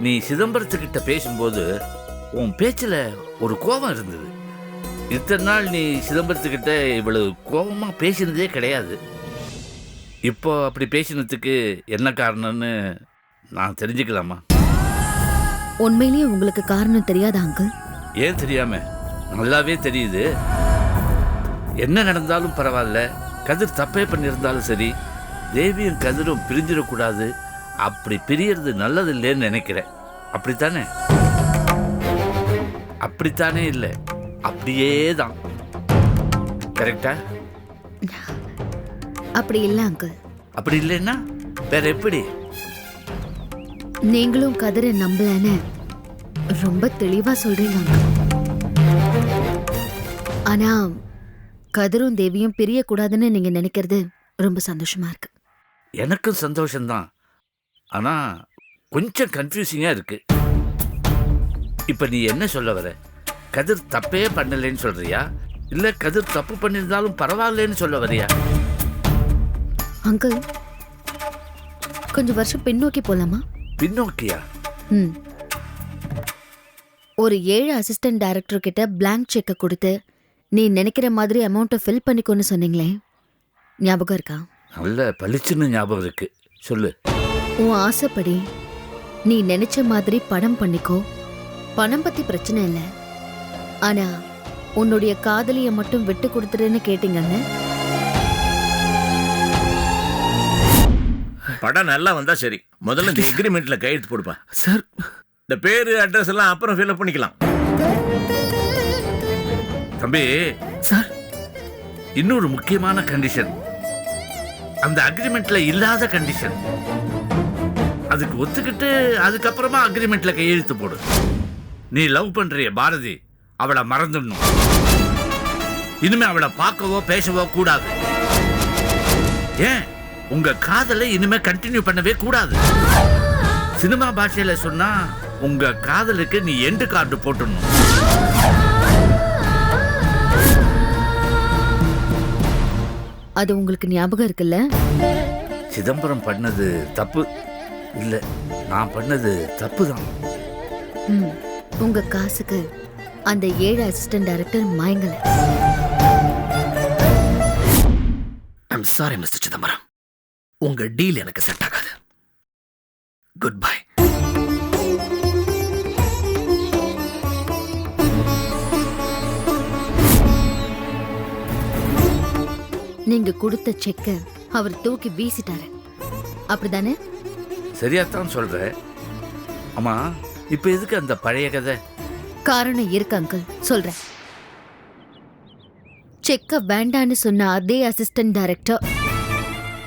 நீ சிதம்பரத்துக்கிட்ட பேசும்போது உன் பேச்சில் ஒரு கோபம் இருந்தது. இத்தனை நாள் நீ சிதம்பரத்துக்கிட்ட இவ்வளவு கோபமாக பேசினதே கிடையாது. இப்போ அப்படி பேசினதுக்கு என்ன காரணம்னு நான் தெரிஞ்சுக்கலாமா? உண்மையிலேயே உங்களுக்கு காரணம் தெரியாதா அங்கிள்? ஏன் தெரியாம? நல்லாவே தெரியுது. என்ன நடந்தாலும் பரவாயில்ல. கதிர் தப்பே பண்ணியிருந்தாலும் சரி. தேவியும் கதிரும் பிரிஞ்சிடக்கூடாது. அப்படி பிரியறது நல்லது இல்லைன்னு நினைக்கிறேன். அப்படித்தானே? அப்படித்தானே இல்லை. அப்படியே தான் கரெக்டா? அப்படி இல்ல அங்கிள். அப்படி இல்லைன்னா வேற எப்படி? நீங்களும் கதிரை நம்பலன்னு ரொம்ப தெளிவா சொல்றீங்க அங்கிள். ஆனா கதிரும் தேவியும் பிரியக்கூடாதுன்னு நீங்க நினைக்கிறது ரொம்ப சந்தோஷமா இருக்கு. எனக்கும் சந்தோஷம்தான். ஆனால் கொஞ்சம் கன்ஃபியூசிங்காக இருக்கு. இப்போ நீ என்ன சொல்ல வர? கதிர் தப்பே பண்ணலைன்னு சொல்றியா? இல்லை கதிர் தப்பு பண்ணியிருந்தாலும் பரவாயில்லைன்னு சொல்ல வரியா? அங்கிள் கொஞ்சம் வருஷம் பின்னோக்கி போலாமா? பின்னோக்கியா? ம். ஒரு ஏழு அசிஸ்டன்ட் டைரக்டர் கிட்ட பிளாங்க் செக்கை கொடுத்து நீ நினைக்கிற மாதிரி அமௌண்ட்டை ஃபில் பண்ணிக்கோன்னு சொன்னீங்களே. ஞாபகம் இருக்கா? நல்ல பளிச்சுன்னு ஞாபகம் இருக்கு. சொல்லு. உன் ஆசைப்படி நீ நினைச்ச மாதிரி படம் பண்ணிக்கோ. பணம் பத்தி பிரச்சனை இல்லை. ஆனா உன்னுடைய காதலிய மட்டும் விட்டு கொடுத்துருன்னு கேட்டீங்கன்னு படம் நல்லா வந்தா சரி. முதல்ல இந்த எக்ரிமெண்ட்ல கையெழுத்து போடுப்பா. சார். இந்த பேரு அட்ரஸ் எல்லாம் அப்புறம் ஃபில்அப் பண்ணிக்கலாம். தம்பி. சார். இன்னொரு முக்கியமான கண்டிஷன் அந்த அக்ரிமெண்ட்ல இல்லாத கண்டிஷன் அதுக்கு ஒத்துக்கிட்டு அதுக்கப்புறமா அக்ரிமெண்ட்ல கையெழுத்து போடு. நீ லவ் பண்றிய பாரதி. அவளை மறந்துடணும். இனிமே அவளை பார்க்கவோ பேசவோ கூடாது. ஏன்? உங்க காதலை இனிமே கண்டினியூ பண்ணவே கூடாது. சினிமா பாஷையில சொன்னா உங்க காதலுக்கு நீ எண்டு கார்டு போட்டுடணும். அது உங்களுக்கு ஞாபகம் இருக்குல்ல? சிதம்பரம் பண்ணது தப்பு. இல்ல நான் பண்ணது தப்பு தான் ம் உங்க காசுக்கு அந்த ஏழு அசிஸ்டன்ட் டைரக்டர் மயங்கல. ஐம் சாரி மிஸ்டர் சிதம்பரம் உங்க டீல் எனக்கு செட் ஆகாது. குட் பை நீங்க கொடுத்த செக்க அவர் தூக்கி வீசிட்டாரு. அப்படிதானே? சரியாத்தான் சொல்ற. ஆமா இப்ப எதுக்கு அந்த பழைய கதை? காரணம் இருக்கு அங்கிள் சொல்றேன். செக்க வேண்டான்னு சொன்ன அதே அசிஸ்டன்ட் டைரக்டர்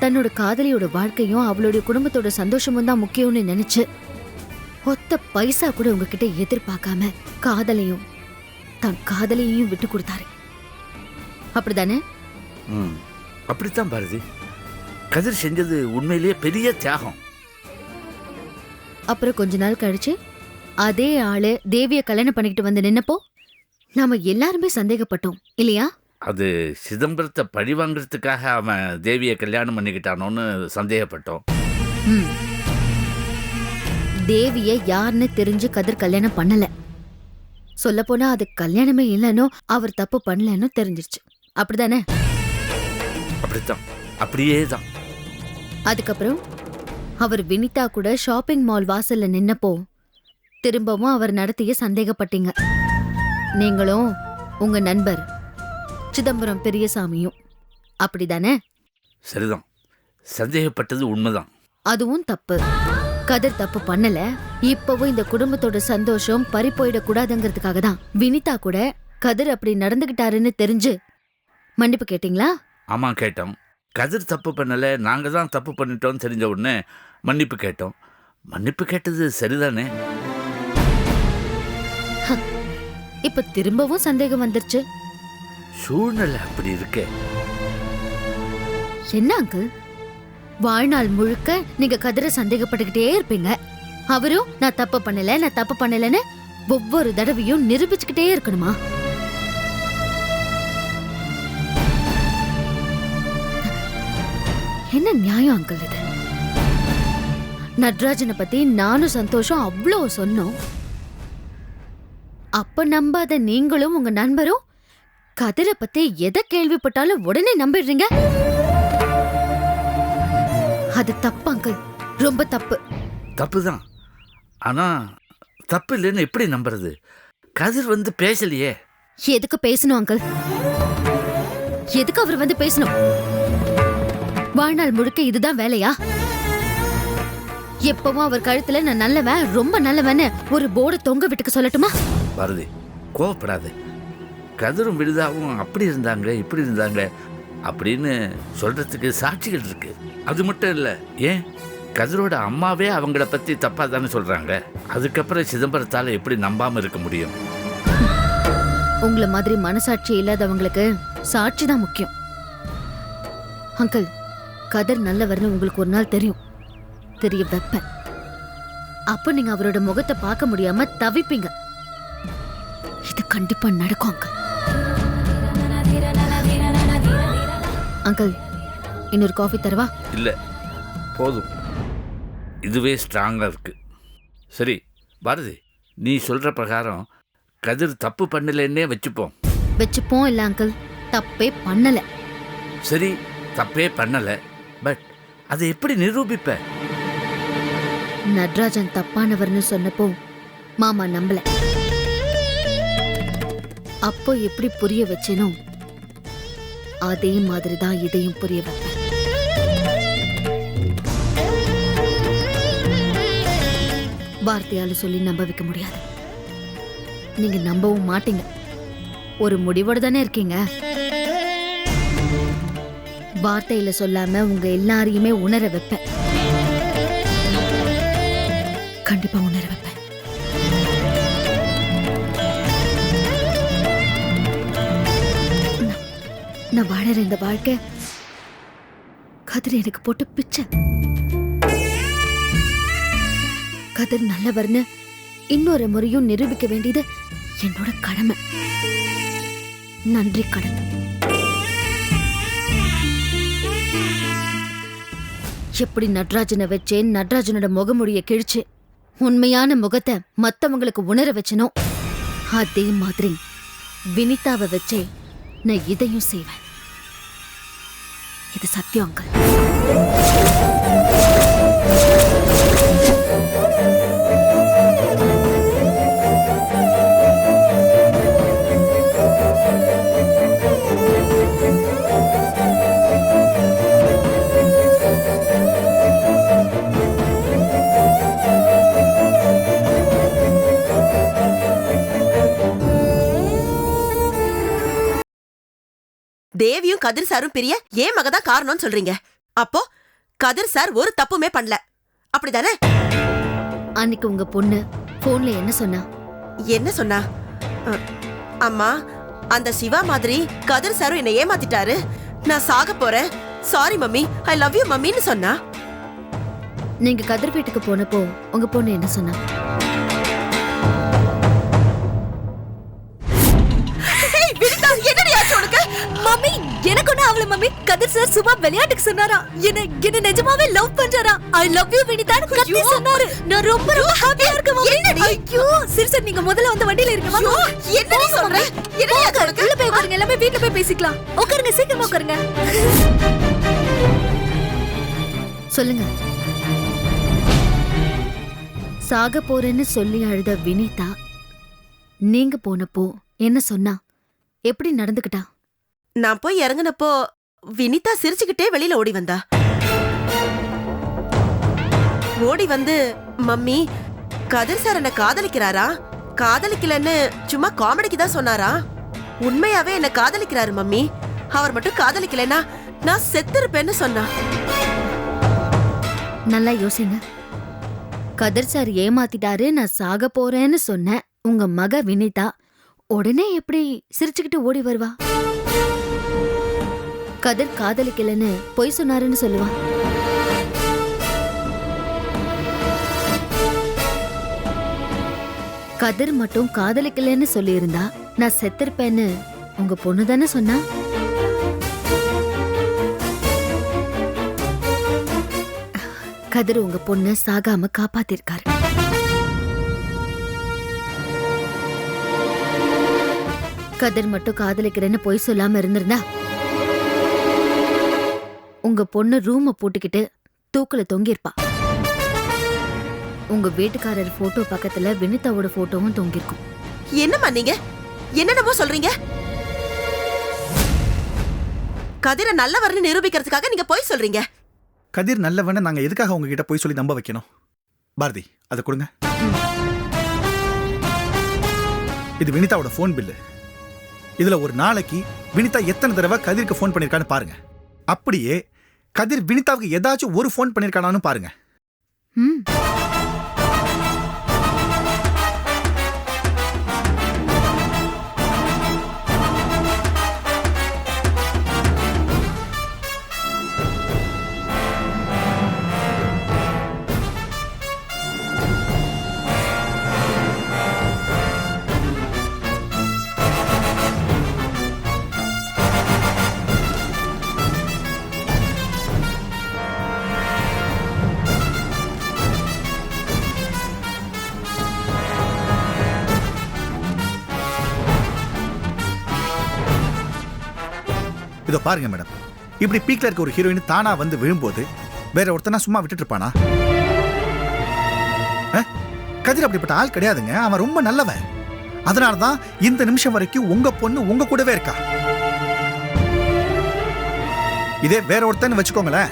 தன்னோட காதலியோட வாழ்க்கையும் அவளுடைய குடும்பத்தோட சந்தோஷமும் தான் முக்கியம்னு நினைச்சு ஒத்த பைசா கூட உங்ககிட்ட எதிர்பார்க்காம காதலையும் தன் காதலியையும் விட்டு கொடுத்தாரு. அப்படிதானே? அப்படித்தான் பாரதி. கதிர் செஞ்சது உண்மையிலேயே பெரிய தியாகம். அப்புறம் கொஞ்ச நாள் கழிச்சு அதே ஆளு தேவிய கல்யாணம் பண்ணிக்கிட்டு வந்து நின்னப்போ நாம எல்லாருமே சந்தேகப்பட்டோம் இல்லையா? அது சிதம்பரத்தை பழி வாங்குறதுக்காக அவன் தேவியை கல்யாணம் பண்ணிக்கிட்டானோன்னு சந்தேகப்பட்டோம். ம். தேவிய யாருன்னு தெரிஞ்சு கதிர் கல்யாணம் பண்ணல. சொல்லப்போனா அது கல்யாணமே இல்லைனோ அவர் தப்பு பண்ணலன்னு தெரிஞ்சிருச்சு. அப்படிதானே? அப்படித்தான். அப்படியே தான் அதுக்கப்புறம்? அவர் வினிதா கூட ஷாப்பிங் மால் வாசல்ல நின்னப்போ திரும்பவும் அவர் நடத்திய சந்தேகப்பட்டீங்க. நீங்களும் உங்க நண்பர் சிதம்பரம் பெரியசாமியும். அப்படிதானே? சரிதான். சந்தேகப்பட்டது உண்மைதான். அதுவும் தப்பு. கதிர் தப்பு பண்ணல. இப்பவும் இந்த குடும்பத்தோட சந்தோஷம் பறி போயிடக் கூடாதுங்கிறதுக்காக தான். வினிதா கூட கதிர் அப்படி நடந்துகிட்டாருன்னு தெரிஞ்சு மன்னிப்பு கேட்டீங்களா? ஆமா கேட்டோம். கதிர் தப்பு பண்ணல நாங்க தான் தப்பு பண்ணிட்டோம்னு தெரிஞ்ச உடனே மன்னிப்பு கேட்டோம். மன்னிப்பு கேட்டது சரிதானே? இப்ப திரும்பவும் சந்தேகம் வந்துருச்சு. சூழ்நிலை அப்படி இருக்கே. என்ன அங்கிள் வாழ்நாள் முழுக்க நீங்க கதிரை சந்தேகப்பட்டுக்கிட்டே இருப்பீங்க. அவரும் நான் தப்பு பண்ணல நான் தப்பு பண்ணலன்னு ஒவ்வொரு தடவையும் நிரூபிச்சுக்கிட்டே இருக்கணுமா? என்ன நியாயம் அங்கிள் இது? நட்ராஜனை பத்தி நானும் சந்தோஷம் அவ்வளோ சொன்னோம். அப்ப நம்பாத நீங்களும் உங்க நண்பரும் கதிரை பத்தி எதை கேள்விப்பட்டாலும் உடனே நம்பிடுறீங்க? அது தப்பு அங்கிள். ரொம்ப தப்பு. தப்பு தான் ஆனால் தப்பு இல்லைன்னு எப்படி நம்புறது? கதிர் வந்து பேசலையே. எதுக்கு பேசணும் அங்கிள்? எதுக்கு அவர் வந்து பேசணும்? வாழ்நாள் முழுக்க இதுதான் வேலையா? எப்பவும் அவர் கழுத்துல நான் நல்லவன் ரொம்ப நல்லவன்னு ஒரு போர்டு தொங்க விட்டுக்க சொல்லட்டுமா? வருது கோவப்படாது. கதிரும் விடுதாவும் அப்படி இருந்தாங்க இப்படி இருந்தாங்க அப்படின்னு சொல்றதுக்கு சாட்சிகள் இருக்கு. அது மட்டும் இல்லை ஏன்? கதிரோட அம்மாவே அவங்கள பத்தி தப்பா தானே சொல்றாங்க. அதுக்கப்புறம் சிதம்பரத்தால எப்படி நம்பாம இருக்க முடியும்? உங்கள மாதிரி மனசாட்சி இல்லாதவங்களுக்கு சாட்சி தான் முக்கியம். அங்கிள் கதர் நல்லவர்னு உங்களுக்கு ஒரு நாள் தெரியும். தெரிய வைப்பேன். அப்ப நீங்க அவரோட முகத்தை பார்க்க முடியாம தவிப்பீங்க. இது கண்டிப்பா நடக்கும் அங்கிள். அங்கிள் இன்னொரு காஃபி தரவா? இல்லை போதும். இதுவே ஸ்ட்ராங்காக இருக்கு. சரி பாரதி நீ சொல்ற பிரகாரம் கதிர் தப்பு பண்ணலைன்னே வச்சுப்போம். வச்சுப்போம் இல்ல அங்கிள். தப்பே பண்ணல. சரி தப்பே பண்ணலை. பட் அதை எப்படி நிரூபிப்ப? நட்ராஜன் தப்பானவர்னு சொன்னப்போ மாமா நம்பல. அப்போ எப்படி புரிய வச்சேனோ அதே மாதிரி தான் இதையும் புரிய வைப்பேன். வார்த்தையால சொல்லி நம்ப வைக்க முடியாது. நீங்க நம்பவும் மாட்டீங்க. ஒரு முடிவோடு தானே இருக்கீங்க. வார்த்தையில சொல்லாம உங்க எல்லாரையுமே உணர வைப்பேன். நான் இந்த வாழ்க்கை. கதிர் எனக்கு போட்டு பிச்சை. கதிர் நல்லவர்னு இன்னொரு முறையும் நிரூபிக்க வேண்டியது என்னோட கடமை. நன்றி கடன். எப்படி நட்ராஜனை வச்சேன் நட்ராஜனோட முகமுடிய கிழிச்சு உண்மையான முகத்தை மத்தவங்களுக்கு உணர வச்சனோ அதே மாதிரி வினிதாவை வச்சே நான் இதையும் செய்வேன். இது சத்தியம் அங்கிள். தேவியும் கதிர் சாரும் பிரிய ஏன் மக தான் காரணம்னு சொல்றீங்க? அப்போ கதிர் சார் ஒரு தப்புமே பண்ணல. அப்படிதானே? அன்னைக்கு உங்க பொண்ணு போன்ல என்ன சொன்னா? என்ன சொன்னா? அம்மா அந்த சிவா மாதிரி கதிர் சாரும் என்னை ஏமாத்திட்டாரு. நான் சாக போறேன். Sorry mummy. I love you மம்மின்னு சொன்னா? நீங்க கதிர் வீட்டுக்கு போனப்போ உங்க பொண்ணு என்ன சொன்னா? மம்மி எனக்கு ஒண்ணு அவள மம்மி. கதிர் சார் சும்மா விளையாட்டுக்கு சொன்னாரா? என்ன என்ன நிஜமாவே லவ் பண்றாரா? ஐ லவ் யூ கத்தி ஐயோ. சொன்னாரு. நான் ரொம்ப ரொம்ப ஹாப்பியா இருக்கேன் மம்மி? ஐயோ. சிறுசர் நீங்க முதல்ல வந்து வண்டியில இருங்க வாங்க. என்னடி போங்க, சொல்ற? மம்மி. என்னடி ஆச்சு போங்க, உனக்கு? உள்ள போய் உட்காருங்க எல்லாமே வீட்ல போய் பேசிக்கலாம். உட்காருங்க சீக்கிரமா உட்காருங்க. சொல்லுங்க. சாக போறேன்னு சொல்லி அழுத வினிதா நீங்க போனப்போ என்ன சொன்னா? எப்படி நடந்துக்கிட்டா? நான் போய் இறங்குனப்போ வினிதா சிரிச்சுக்கிட்டே வெளியில ஓடி வந்தா. ஓடி வந்து மம்மி கதிர் சார் என்ன காதலிக்கிறாரா? காதலிக்கலன்னு சும்மா காமெடிக்கு தான் சொன்னாரா? உண்மையாவே என்ன காதலிக்கிறாரு மம்மி. அவர் மட்டும் காதலிக்கலனா நான் செத்திருப்பேன்னு சொன்னா. நல்லா யோசிங்க. கதிர் சார் ஏமாத்திட்டாரு நான் சாக போறேன்னு சொன்னேன் உங்க மக வினிதா உடனே எப்படி சிரிச்சுக்கிட்டு ஓடி வருவா? கதிர் காதலிக்கலன்னு பொய் சொன்னாருன்னு சொல்லுவா கதிர் மட்டும் காதலிக்கலன்னு சொல்லியிருந்தா நான் செத்திருப்பேன்னு உங்க பொண்ணு தானே சொன்னா? கதிர் உங்க பொண்ணு சாகாம காப்பாத்திருக்காரு. கதிர் மட்டும் காதலிக்கிறேன்னு பொய் சொல்லாம இருந்திருந்தா உங்க பொண்ணு ரூம பூட்டிக்கிட்டு தூக்குல தொங்கியிருப்பா. உங்க வீட்டுக்காரர் போட்டோ பக்கத்துல வினிதாவோட போட்டோவும் தொங்கியிருக்கும். என்னம்மா நீங்க? என்னென்னமோ சொல்றீங்க? கதிரை நல்லவர்னு நிரூபிக்கிறதுக்காக நீங்க போய் சொல்றீங்க. கதிர் நல்லவன்னு நாங்க எதுக்காக உங்ககிட்ட போய் சொல்லி நம்ப வைக்கணும்? பாரதி அதை கொடுங்க. இது வினிதாவோட ஃபோன் பில்லு இதுல ஒரு நாளைக்கு வினிதா எத்தனை தடவை கதிருக்கு ஃபோன் பண்ணிருக்கான்னு பாருங்க. அப்படியே கதிர் வினிதாவுக்கு ஏதாச்சும் ஒரு ஃபோன் பண்ணிருக்கானான்னு பாருங்க. ம். இதோ பாருங்க மேடம். இப்படி பீக்ல இருக்க ஒரு ஹீரோயின் தானா வந்து விழும்போது வேற ஒருத்தனா சும்மா விட்டுட்டு இருப்பானா கதிர் அப்படிப்பட்ட ஆள் கிடையாதுங்க. அவன் ரொம்ப நல்லவன். அதனால தான் இந்த நிமிஷம் வரைக்கும் உங்க பொண்ணு உங்க கூடவே இருக்கா? இதே வேற ஒருத்தன் வச்சுக்கோங்களேன்.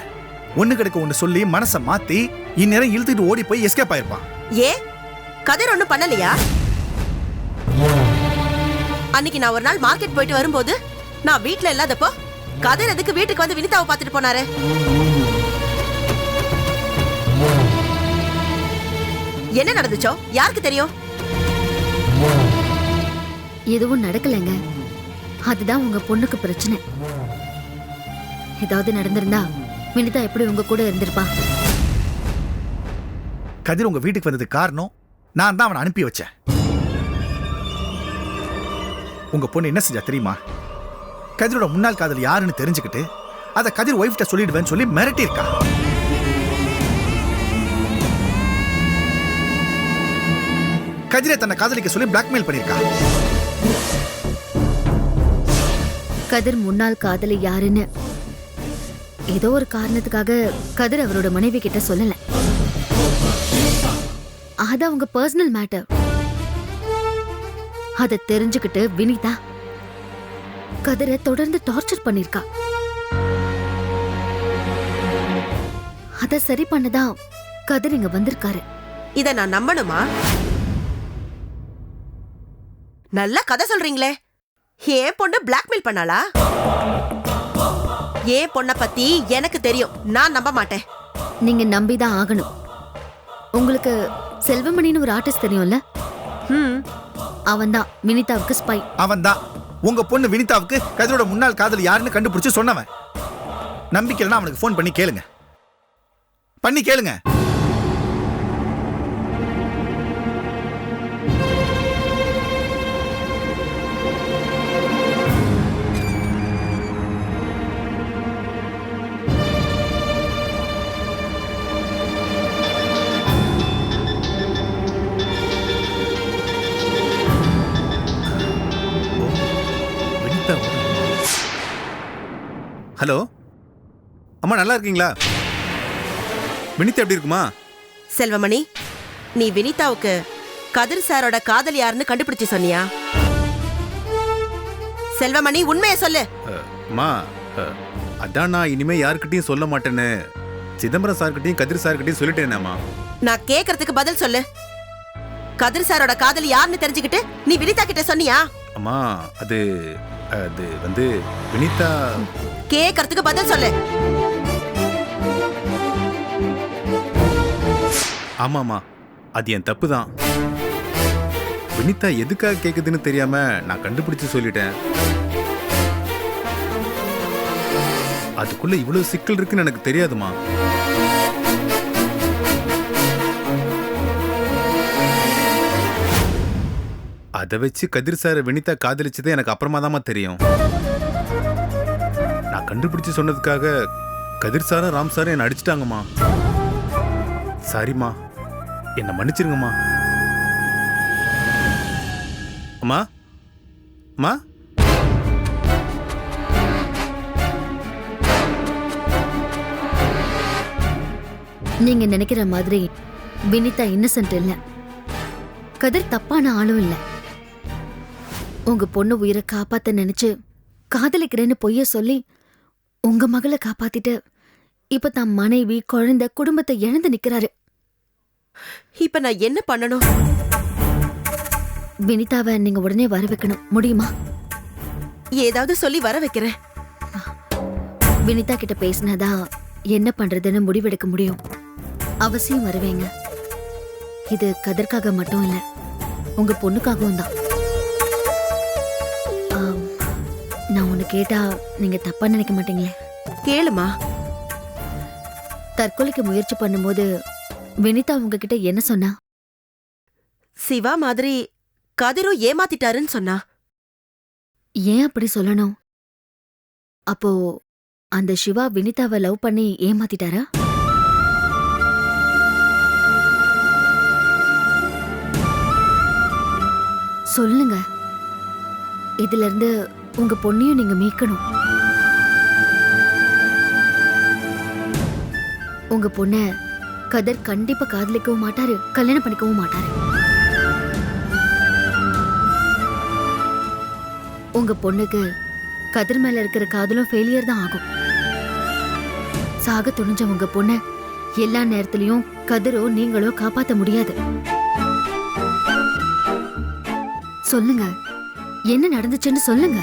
ஒண்ணு கிடைக்க ஒண்ணு சொல்லி மனசை மாத்தி இந்நேரம் இழுத்துட்டு ஓடி போய் எஸ்கேப் ஆயிருப்பான். ஏ? கதிர் ஒன்னும் பண்ணலையா? அன்னைக்கு நான் ஒரு நாள் மார்க்கெட் போயிட்டு வரும்போது நான் வீட்டுல இல்லாதப்போ கதிர் எதுக்கு வீட்டுக்கு வந்து வினிதாவை பார்த்துட்டு போனாரு? என்ன நடந்துச்சோ? யாருக்கு தெரியும்? எதுவும் நடக்கலைங்க. அதுதான் உங்க பொண்ணுக்கு பிரச்சனை. ஏதாவது நடந்திருந்தா வினிதா எப்படி உங்க கூட இருந்திருப்பா? கதிர் உங்க வீட்டுக்கு வந்ததுக்கு காரணம் நான் தான் அவனை அனுப்பி வச்சேன். உங்க பொண்ணு என்ன செஞ்சா தெரியுமா? கதிரோட முன்னாள் காதல் யாருன்னு தெரிஞ்சுக்கிட்டு அதை கதிர் ஒய்ஃப்ட்ட சொல்லிடுவேன்னு சொல்லி மிரட்டியிருக்கா. கதிரை தன்னை காதலிக்க சொல்லி பிளாக்மெயில் பண்ணியிருக்கா. கதிர் முன்னாள் காதலி யாருன்னு ஏதோ ஒரு காரணத்துக்காக கதிர் அவரோட மனைவி கிட்ட சொல்லல. அது அவங்க பர்சனல் மேட்டர் அதை தெரிஞ்சுக்கிட்டு வினிதா கதிரை தொடர்ந்து டார்ச்சர் பண்ணிருக்கா. அத சரி பண்ணதான் கதிர் இங்க வந்திருக்காரு. இத நான் நம்பணுமா? நல்ல கதை சொல்றீங்களே. ஏன் பொண்ணு பிளாக்மெயில் பண்ணாளா? ஏன் பொண்ண பத்தி எனக்கு தெரியும். நான் நம்ப மாட்டேன். நீங்க நம்பிதான் ஆகணும். உங்களுக்கு செல்வமணின்னு ஒரு ஆர்டிஸ்ட் தெரியும்ல? ஹம். அவன்தான் வினிதாவுக்கு ஸ்பை அவன் தான் உங்க பொண்ணு வினிதாவுக்கு கதிரோட முன்னாள் காதல் யாருன்னு கண்டுபிடிச்சு சொன்னவன். நம்பிக்கைன்னா அவனுக்கு ஃபோன் பண்ணி கேளுங்க. பண்ணி கேளுங்க. ஹலோ? அம்மா நல்லா இருக்கீங்களா? வினிதா எப்படி இருக்குமா? செல்வமணி நீ வினிதாவுக்கு கதிர் சாரோட காதல் யாருன்னு கண்டுபிடிச்சு சொன்னியா? செல்வமணி உண்மையை சொல்லு. அம்மா அதான் நான் இனிமே யாருக்கிட்டையும் சொல்ல மாட்டேன்னு. சிதம்பரம் சார்கிட்டையும் கதிர் சார்கிட்டையும் சொல்லிட்டேனேம்மா நான் கேக்குறதுக்கு பதில் சொல்லு. கதிர் சாரோட காதல் யாருன்னு தெரிஞ்சுக்கிட்டு நீ வினிதா கிட்ட சொன்னியா? அம்மா அது அது வந்து வினிதா. கேக்குறதுக்கு பதில் சொல்லு. ஆமாம்மா அது என் தப்பு தான் வினிதா எதுக்காக கேக்குதுன்னு தெரியாம நான் கண்டுபிடிச்சு சொல்லிட்டேன். அதுக்குள்ள இவ்வளவு சிக்கல் இருக்குன்னு எனக்கு தெரியாதுமா அதை வச்சு கதிர் சார் வினிதா காதலிச்சதே எனக்கு அப்புறமா தெரியும். நான் கண்டுபிடிச்சு சொன்னதுக்காக கதிர் சாரும் ராம் சாரும் என்னை அடிச்சிட்டாங்கம்மா. சாரிம்மா என்னை மன்னிச்சிருங்கம்மா. அம்மா. அம்மா. நீங்க நினைக்கிற மாதிரி வினிதா இன்னசென்ட் இல்ல. கதிர் தப்பான ஆளும் இல்லை. உங்க பொண்ணு உயிரை காப்பாத்த நினைச்சு காதலிக்கிறேன்னு பொய்ய சொல்லி உங்க மகளை காப்பாத்திட்டு இப்ப தான் மனைவி குழந்தை குடும்பத்தை இழந்து நிக்கிறாரு. இப்ப நான் என்ன பண்ணணும்? வினிதாவை நீங்க உடனே வர வைக்கணும். முடியுமா? ஏதாவது சொல்லி வர வைக்கிறேன். வினிதா கிட்ட பேசினாதா என்ன பண்றதுன்னு முடிவெடுக்க முடியும். அவசியம் வருவேங்க. இது கதற்காக மட்டும் இல்ல உங்க பொண்ணுக்காகவும் தான். ஒண்ணு கேட்டா நீங்க தப்பா நினைக்க மாட்டீங்களே? கேளுமா. தற்கொலைக்கு முயற்சி பண்ணும்போது வினிதா உங்ககிட்ட என்ன சொன்னா? சிவா மாதிரி கதிரும் ஏமாத்திட்டாருன்னு சொன்னா. ஏன் அப்படி சொல்லணும்? அப்போ அந்த சிவா வினிதாவை லவ் பண்ணி ஏமாத்திட்டாரா? சொல்லுங்க. இதுல இருந்து உங்க பொண்ணையும் நீங்க மீட்கணும். உங்க பொண்ண கதர் கண்டிப்பா காதலிக்கவும் மாட்டாரு கல்யாணம் பண்ணிக்கவும் மாட்டாரு. உங்க பொண்ணுக்கு கதிர் மேல இருக்கிற காதலும் ஃபெயிலியர் தான் ஆகும். சாக துணிஞ்ச உங்க பொண்ண எல்லா நேரத்திலயும் கதிரோ நீங்களோ காப்பாத்த முடியாது. சொல்லுங்க. என்ன நடந்துச்சுன்னு சொல்லுங்க.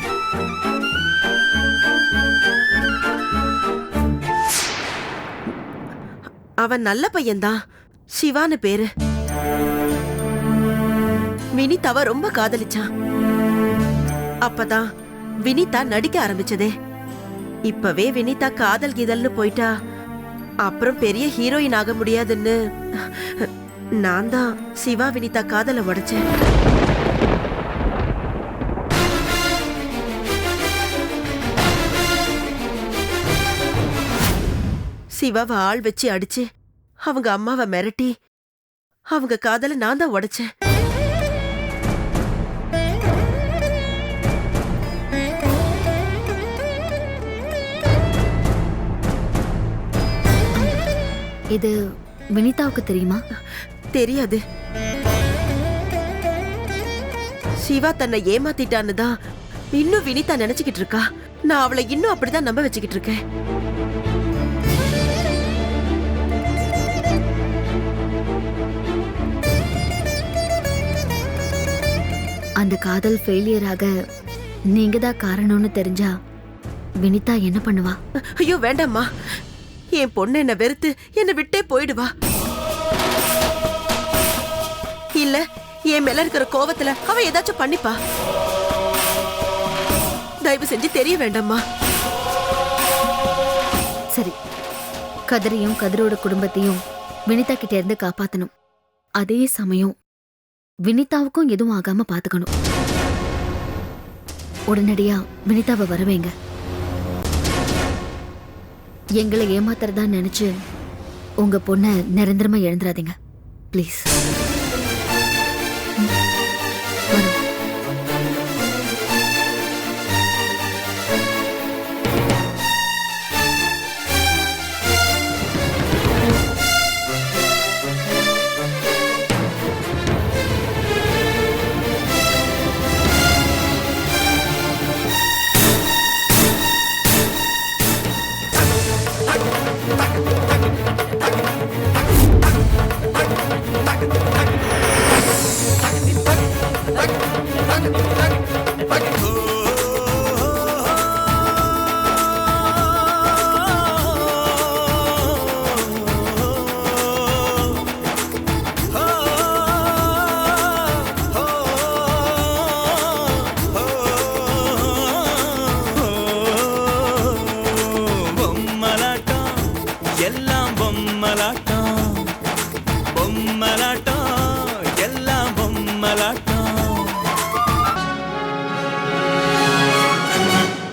அவன் நல்ல பையன்தான். சிவான்னு பேரு. வினிதாவ ரொம்ப காதலிச்சான். அப்பதான் வினிதா நடிக்க ஆரம்பிச்சதே. இப்பவே வினிதா காதல் கீதல்னு போயிட்டா அப்புறம் பெரிய ஹீரோயின் ஆக முடியாதுன்னு. நான் தான் சிவா வினிதா காதலை உடைச்சேன். சிவாவை ஆள் வச்சு அடிச்சு அவங்க அம்மாவை மிரட்டி அவங்க காதலை நான் தான் உடைச்சேன். இது வினிதாவுக்கு தெரியுமா? தெரியாது. சிவா தன்னை ஏமாத்திட்டான்னு தான் இன்னும் வினிதா நினைச்சுக்கிட்டு இருக்கா? நான் அவளை இன்னும் அப்படிதான் நம்ப வச்சுக்கிட்டு இருக்கேன். அந்த காதல் ஃபெயிலியர் ஆக நீங்க தான் காரணம்னு தெரிஞ்சா வினிதா என்ன பண்ணுவா? ஐயோ வேண்டாம்மா. என் பொண்ணு என்ன வெறுத்து என்னை விட்டே போயிடுவா. இல்ல என் மேல இருக்கிற கோவத்துல அவ ஏதாச்சும் பண்ணிப்பா. தயவு செஞ்சு தெரிய வேண்டாம்மா. சரி கதிரையும் கதிரோட குடும்பத்தையும் வினிதா கிட்ட இருந்து காப்பாத்தணும். அதே சமயம் வினிதாவுக்கும் எதுவும் ஆகாம பாத்துக்கணும். உடனடியா வினிதாவை வரவேங்க. எங்களை ஏமாத்துறதா நினைச்சு உங்க பொண்ணை நிரந்தரமா எழுந்துராதீங்க ப்ளீஸ்